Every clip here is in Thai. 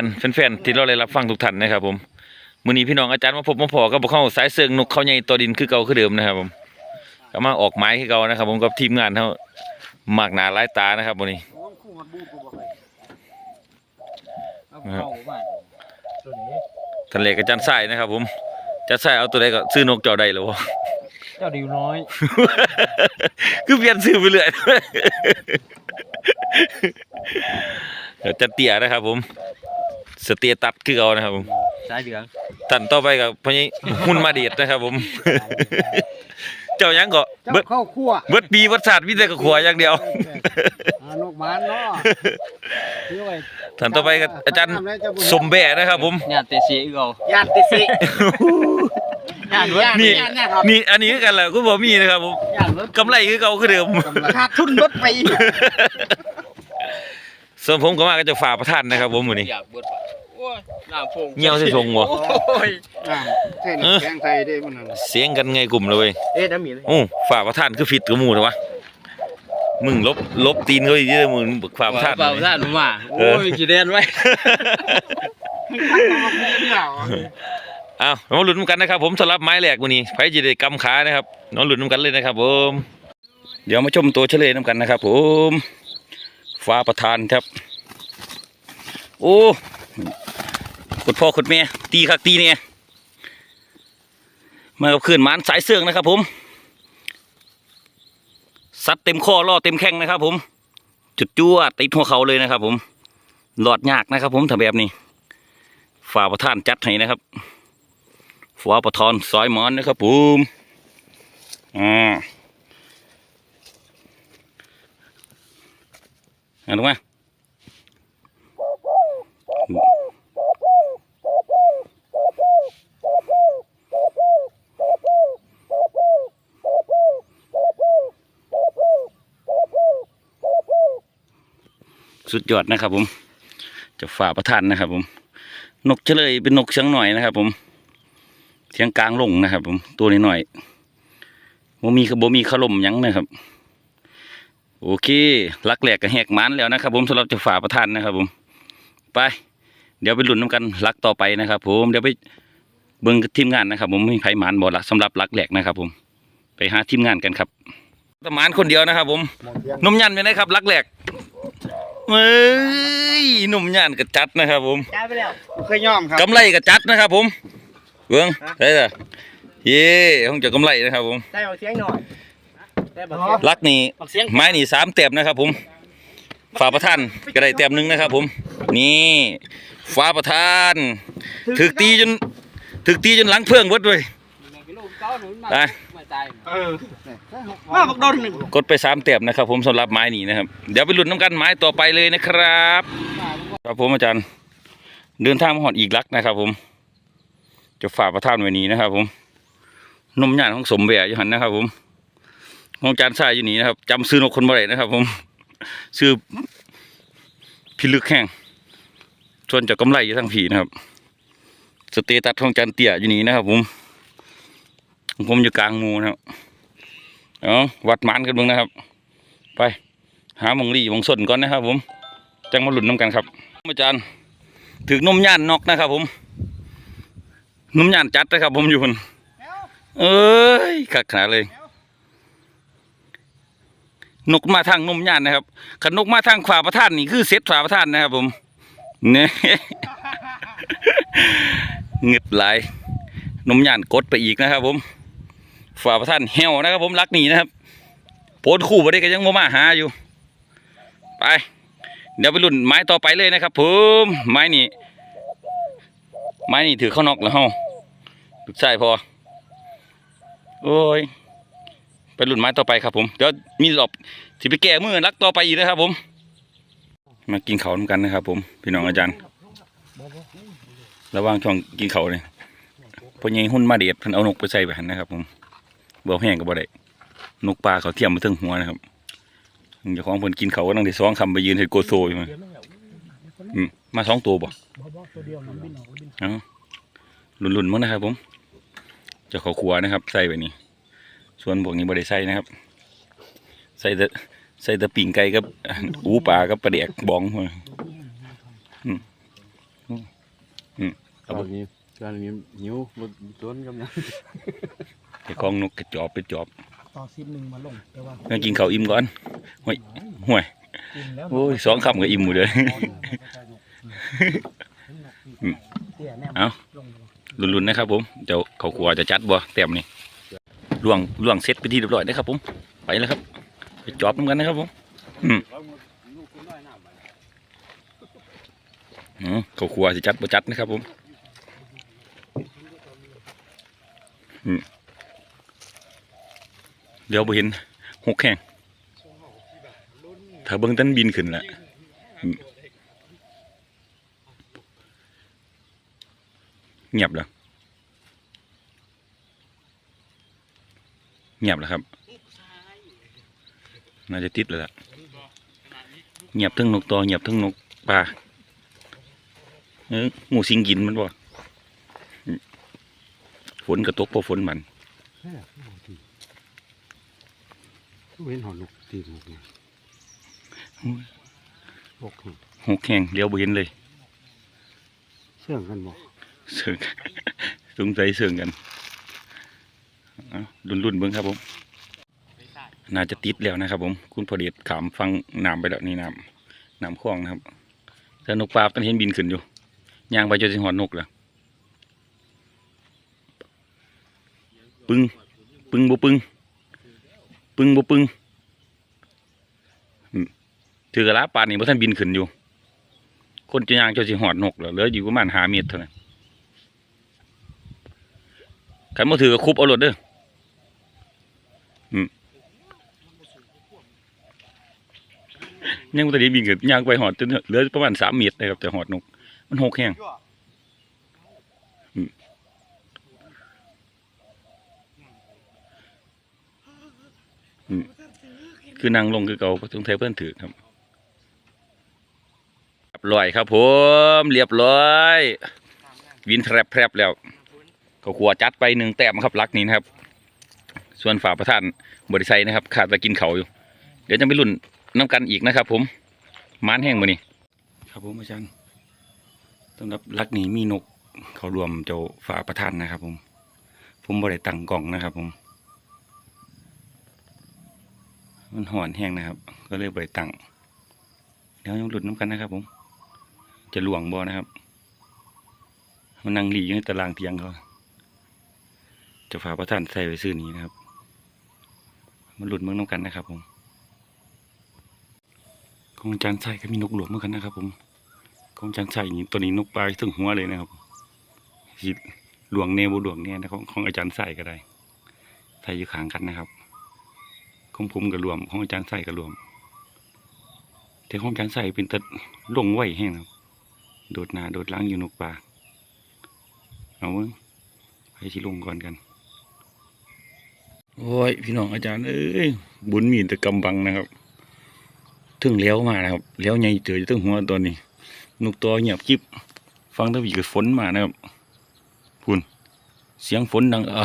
ติแกนแฟนๆที่เราได้รับฟังทุกท่านนะครับผมมื้อนี้พี่น้องอาจารย์มาพบมาพอกับพวกเขาสายเสิงนกเขาใหญ่ตัวดินคือเก่าคือเดิมนะครับผมก็มาออกไม้คือเก่านะครับ ผมกับทีมงานเขามากหน้าหลายตานะครับวันนี้คู่มันบูดกูบอกเลยเอาเข้าบ้านตัวนี้ทะเลกับจันทรายนะครับ ผมจันทรายเอาตัวใดก็ซื้อนกเจ้าใดแล้วบ่เจ้าดิวน้อย คือเปลี่ยนซื้อไปเรื่อยเดี๋ยวจะเตี่ยนะครับ ผม สเตียตัดคือเก่านะครับผมสายเหลืองตันต่อไปกับพญหุ่นมาเดียดนะครับผม เจ้าหยังก็เจ้าเบิดเข้าคั่วเบิดปีวัดศาสตร์วิทยาขัวอย่างเดียว อ่านกหมานเนาะนี่ไว้ท่านต่อไปกับอาจารย์สมแบะนะครับผม ญาติเสียอีกเอาญาติสิญาติเบิดนี่ญาติญาติครับนี่อันนี้คือกันแหละคุณบ่มีนะครับผมญาติเบิดกำไรคือเก่าคือเดิม ขาดทุนเบิดไปส่วนผมก็มาก็จะฝากประทานนะครับผมมื้อนี้ อยากเบิดโอ้ย น้ำพงเหี่ยวใส่ทงบ่โอ้ยอ่าเส้นแกงไทยได้มันนั่นน่ะเสียงกันไงกลุ่มเลยเว้ยเอ๊ะน้ำหมีเลยโอ้ฝากประทานคือผิดกับหมู่แต่วะมึงลบลบตีนเขาอีกเด้อมึงฝากประทานเปล่าท่านมาโอ้ยจีเดนไว้อ้าวมาลุ้นกันนะครับ ผมสำหรับไม้แหลกวันนี้ไผจะได้กำขานะครับน้องลุ้นกันเลยนะครับ ผม เดี๋ยวมาชมตัวเฉลยน้ำกันนะครับ ผมฟ้าประทานครับ โอ้ ขดพ่อขดแม่ตีคักตีเนี่ยมากับขื่นมานสายเสื่องนะครับ ผมซัดเต็มข้อล่อเต็มแข้งนะครับ ผม จุดจั่วติดหัวเขาเลยนะครับ ผมหลอดยากนะครับ ผมถ้าแบบนี้ฝ่าประทานจัดให้นะครับฝ่าประทานซอยหมอนนะครับ ผมอ่าเอาลงม สุดยอดนะครับ ผมจะฝ่าประทานนะครับ ผม นกเฉลยเป็นนกเสียงหน่อยนะครับ ผมเสียงกลางลงนะครับ ผมตัวนี้หน่อยโมมีขบมีขลมหยังนะครับ โอเคลักแหลกกับแหกหมันแล้วนะครับ ผมสำหรับจะฝ่าประทานนะครับ ผม ไป เดี๋ยวไปลุ้นน้ำกันลักต่อไปนะครับ ผมเดี๋ยวไปเบิ่งกับทีมงานนะครับ ผมมีไผหมานบ่ละสำหรับลักแหลกนะครับ ผม ไปหาทีมงานกันครับตะหมานคนเดียวนะครับ ผมหนุ่มยันเป็นไงครับลักแหลก เฮ้ยหนุ่มยันกระจัดนะครับผมย้ายไปแล้วเคยย่อมครับกำไรกับจัดนะครับ ผมเบื้องได้จ้ะเย่คงจะกำไรนะครับ ผมได้เอาเสียงหน่อยได้บอกเสียงลักนี่บอกเสียงไม้นี่สามเต็มนะครับ ผมฝาประทานก็ได้เต็มหนึ่งนะครับ ผม นี่ฟ้าประทานถึกตีจนถึกตีจนหลังเพื่องเบิดเลยไปมา ตายเออมาบักโดนหนึ่งกดไปสามเต็มนะครับ ผมสำหรับไม้นี่นะครับ เดี๋ยวไปลุ้นน้ำกันไม้ต่อไปเลยนะครับ ครับผมอาจารย์ เดินทางมาหอดอีกลักนะครับ ผม จะฝากประทานไว้นี้นะครับ ผมนมย่านของสมแหวอยู่หันนะครับ ผมของอาจารย์ชายอยู่นี่นะครับจำซื้อนกคนบ่ได้นะครับ ผมซื้อพิลึกแห้งส่วนจะกำไรอยู่ทั้งผีนะครับ สเตตัสของอาจารย์เตี่ยอยู่นี่นะครับผมของ ผมอยู่กลางมูนะครับเอาวัดมานกันบ้างนะครับ ไป หามงรีหมงสนก่อนนะครับ ผมจังมาหลุนน้ำกันครับอาจารย์ถึงนมย่านนอกนะครับ ผมนมย่านจัดนะครับ ผมอยู่คนเอ้ยขักขนาดเลย นกมาทางนมย่านนะครับขันนกมาทางขวาประท่านนี่คือเซตขวาประท่านนะครับ ผมเนี่ยเงึดหลายนมย่านกดไปอีกนะครับ ผม ฝ่าประท่านเฮวนะครับผมรักหนีนะครับโพนคู่ไปได้ก็ยังบ่มาหาอยู่ ไป เดี๋ยวไปรุ่นไม้ต่อไปเลยนะครับผมไม้นี่ไม้นี่ถือเข้านอกแล้วเฮาลูกชายพอ โอ้ยไปรุ่นไม้ต่อไปครับผมเดี๋ยวมีรอบที่ไปแก้มือรักต่อไปอีกนะครับผม มากินเขาวน้ำกันนะครับ ผมพี่น้องอาจารย์ ระว่างช่องกินเขาเลยพอใหญ่หุ่นมาเดียดเพิ่นเอานกไปใส่ไปหันนะครับผม บ่แห้งก็บ่ได้นกปลาเขาเทียมมาถึงหัวนะครับเจ้าของเพิ่นกินเขาก็นั่งที่สองคำไปยืนเห็ดโกโซอยู่มาอืมมาสองตัวบ่เอ้าหลุนๆมั้งนะครับผมจะเขาครัวนะครับ ใส่ไปนี่ส่วนพวกนี้บ่ได้ใส่นะครับ ใส่แต่ใส่แต่ปิ่งไก่กับอูปลากับปลาเดกบ้องมาอืมครับตผอนมนี้ตอนนี้หิวรถต้นกำลัง ไอ้ของนกกระจอบไปจอบต่อซิปหนึ่งมาลงแต่ว่างั้นกินข้าวอิ่มก่อนห่วยห่วยกินแล้วโอ้ยสองคำก็อิ่มหมดเลยอืมเตี้ยแนมเอาลงเลยลุ้นๆนะครับผมเดี๋ยวเขาครัวจะจัดบ่เต็มนี่ล่วงล่วงเสร็จไปที่เรียบร้อยนะครับผมไปแล้วครับไปจอบน้ำกันนะครับผมอืมอืมเขาครัวจะจัดบ่จัดนะครับผมอืม เดี๋ยวบ่เห็นหกแข้งถ้าเบิ่งตันบินขึ้นละอืมเงียบแล้วเงียบแล้วครับ น่าจะติดแล้วล่ะ เงียบทั้งนกตอเงียบทั้งนกปลาเออหมูสิงกินมันบ่อืมฝนกระตกเพราะฝนมัน เว้นหอลูกตีลูกเนี่ยบกหกแข้งเลี้ยวบ่เห็นเลยเชื่องกันบอกเสื่องสงสัยเสื่องกันเอารุ่นๆเบิ่งครับผม น่าจะติดแล้วนะครับ ผม คุณพอดีขามฟังน้ำไปแล้วนี่น้ำน้ำคลองนะครับแต่นกปลาเป็นเห็นบินขึ้นอยู่ย่างไปจนสิหอดนกแล้วปึ้งปึ้งบ่ปึ้งปึ้ึงบ่ปึงถือกระลาปานนี่บ่ท่านบินขึ้นอยู่ คนจะย่างจนสิหอดนกเหลืออยู่ประมาณหาเมตรเท่านั้นขันบ่ถือก็คุบเอารถเด้อยังบ่ทันได้บินขึ้นย่างไปหอดจนเหลือประมาณสามเมตรนะครับแต่หอดนก มันหกแห้งอืมอืม คือนั่งลงคือเก่าตรงไทยเพื่อนถือครับเรียบร้อยครับ ผมเรียบร้อย วินแพรบแพรบแล้วเขาขัวจัดไปหนึ่งแต้มครับลักนี้นะครับ ส่วนฝ่าประธานบริไซนะครับ ขาดจะกินเขาอยู่ เดี๋ยวจะไปรุ่นน้ำกันอีกนะครับ ผมมานแห้งมือนี่ครับผมอาจารย์สำหรับลักนี้มีนกเขารวมเจ้าฝาประธานนะครับ ผม ผมบริตังกล่องนะครับ ผม มันห่อนแห้งนะครับ ก็เลยบริตั้งเดี๋ยวยังหลุดน้ำกันนะครับผม จะหลวงบ่นะครับ มันนั่งหลีอยู่ในตารางเตียงเขาจ้าฝาประธานใส่ไว้ซื้อนี้นะครับ มันหลุดเมืองน้ำกันนะครับ ผมของจานใส่ก็มีนกหลวงเหมือนกันนะครับ ผมของจานใส่นี่ตัวนี้นกปลายถึงหัวเลยนะครับหลวงเนบหลวงเนี่ยนะของของอาจารย์ใส่ก็ได้ใส่อยู่ขางกันนะครับ ของผมกับรวมของอาจารย์ใส่กับรวม แต่ของอาจารย์ใส่เป็นตัดลงไหวแห้งครับ โดดหนาโดดล้างอยู่นกปลาเอาเว้ยให้ชิลงก่อนกัน โอ้ยพี่น้องอาจารย์เอ้ยบุญมีแต่กำบังนะครับถึงเลี้ยวมานะครับเลี้ยวใหญ่เจออยู่ถึงหัวตอนนี้นกตัวเงียบกิบฟังแตะวีกับฝนมานะครับพูนเสียงฝนดังเออ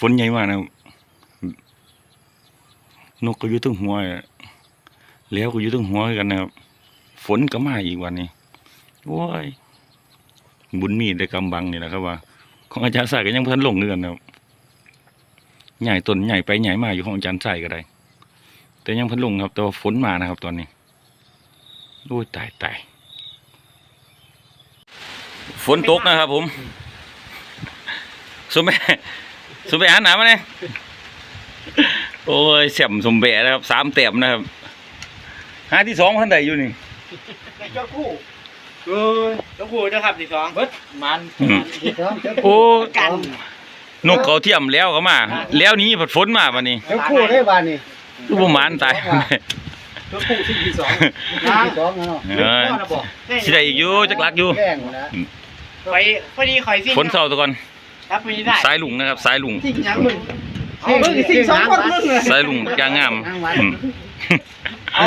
ฝนใหญ่มากนะครับ นกก็อยู่ถึงหัวอะเลี้ยวก็อยู่ถึงหัวกันนะครับ ฝนก็มาอีกวันนี้โอ้ยบุญมีแต่กำบังนี่แหละครับว่า ของอาจารย์ใส่ก็ยังเพิ่นลงเนือนนะครับใหญ่ต้นใหญ่ไปใหญ่มาอยู่ของอาจารย์ใส่ก็ได้ แต่ยังเพันลงครับ แต่ว่าฝนมานะครับ ตอนนี้โอ้ยตายตายฝนตกนะครับผมสมแบสมแบหันหนามาเนี่ย โอ้ยเสียมสมแบนะครับสามเต็มนะครับหาที่สองท่านใดอยู่นี่เจ้าคู่เออเจ้าคู่นะครับที่สองเบิดมันอืมโอ้กันนกเขาเทียมแล้วเขามา แล้วนี้ผัดฝนมาวันนี้เจ้าคู่ได้บ้านนี่ลูกประมาณตายเจ้าคู่ที่ที่สองที่สองเนาะเออสิได้อีกอยู่จักลักอยู่แกล้งนะไปพอดีข่อยซิ่งฝนเศร้าตะก่อนครับไม่ได้สายลุงนะครับ สายลุง ซิ่งยังมึงเอามึงซิ่งสองคนมึงเลยสายลุงยางงามอืมเอา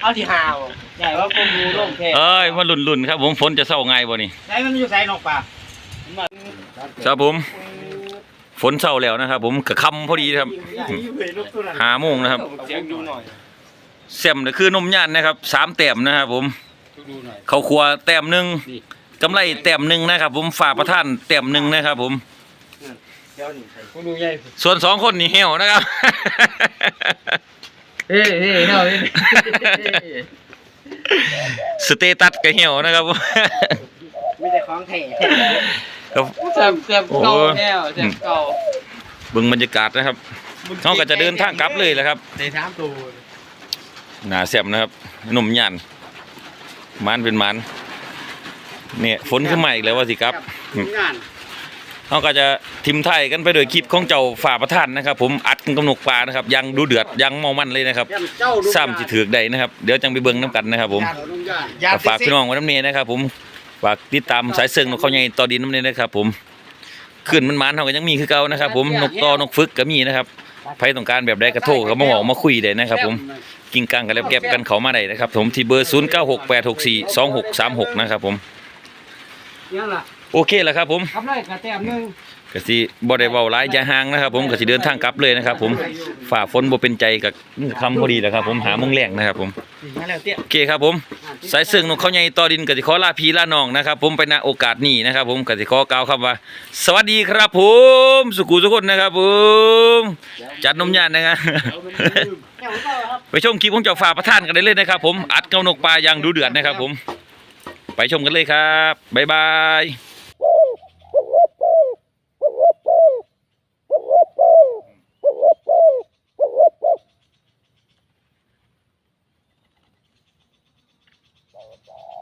เอาที่หาวใหญ่ว่าพวกดูโล่งแค่เอ้ยมาลุ่นลุ่นๆครับ ผมฝนจะเศร้าไงบ่นี่ไหนมันอยู่ใส่นกป่าครับผม ฝนเศร้าแล้วนะครับ ผมกระคำพอดีครับหาโมงนะครับเสียงดูหน่อยแซมนี่คือนมย่านนะครับสามแต้มนะครับผมเขาครัวแต้มหนึ่งกำไรแต้มหนึ่งนะครับ ผมฝากประท่านแต้มหนึ่งนะครับ ผม เดี๋ยวนี่ใส่กูดูใหญ่ส่วนสองคนนี่เหี่ยวนะครับ เฮ้ยเฮ้ยเนาะเฮ้ยสเตตัสก็เหี่ยวนะครับผมไม่ได้ของแท้ครับแซ่บแซ่บเก่าแก้วแซ่บเก่าเบิ่งบรรยากาศนะครับเขาก็จะเดินทางกลับเลยแหละครับในสามตัวหนาแซ่บนะครับหนุ่มหยันมันเป็นมันเนี่ยฝนขึ้นมาอีกแล้วว่าสิครับงาน เขาก็จะทิมไทยกันไปโดยคลิปของเจ้าฝ่าประท่านนะครับผมอัดกันกำหนกปลานะครับยังดูเดือดยังเมามันเลยนะครับยันเจ้าดูซ้ำสิถือกได้นะครับเดี๋ยวจังไปเบิ่งน้ำกันนะครับผมญาตินุ่งญาติก็ฝากพี่น้องไว้น้ำเนยนะครับ ผมฝากติดตามสายเซิงนกเขาใหญ่ต่อดินน้ำเนยนะครับ ผมขึ้นมันมันเขาก็ยังมีคือเก่านะครับ ผมนกต่อนกฟึกก็มีนะครับใครต้องการแบบใดกระโทรก็มาบอกมาคุยได้นะครับ ผมกิ่งกลางกันแล้วแก็บกันเขามาได้นะครับ ผมที่เบอร์ 0 9 6 8 6 4 2 6 3 6 นะครับผมยังล่ะ โอเคแล้วครับผมกำไรกระแตมหนึงก็สิบ่ได้เว้าหลายอยาห่างนะครับ ผมก็สิเดินทางกลับเลยนะครับ ผมฝ่าฝนบ่เป็นใจกับคำพอดีแล้วครับ ผมหาโมงแรงนะครับ ผมมาแล้วเตี้ยโอเคครับผม สายเสื่องนกเขาใหญ่ต่อดินก็สิขอลาพี่ลาน้องนะครับ ผมไปณโอกาสนี้นะครับ ผมก็สิขอกล่าวคำว่า สวัสดีครับ ผม สุขุสุขคนนะครับ ผม จัดนมยานนะครับไปชมคลิปของเจ้าฝ่าประธานกันได้เลยนะครับ ผมอัดเกานกปลาอย่างดูเดือดนะครับ ผม ไปชมกันเลยครับบ๊ายบาย volleyball.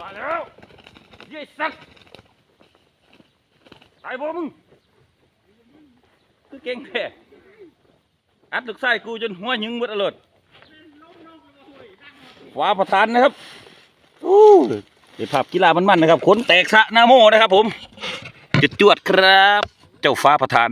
ว่าแล้วเย้สักตายบ่มึงคือเก่งแค่อัดลูกใส่กูจนหัวยิงหมดอรรถขวาประธานนะครับอู้เดี๋ยวภาพกีฬามันๆนะครับขนแตกสะนาโมนะครับผมจุดจวดครับ เจ้าฟ้าประธาน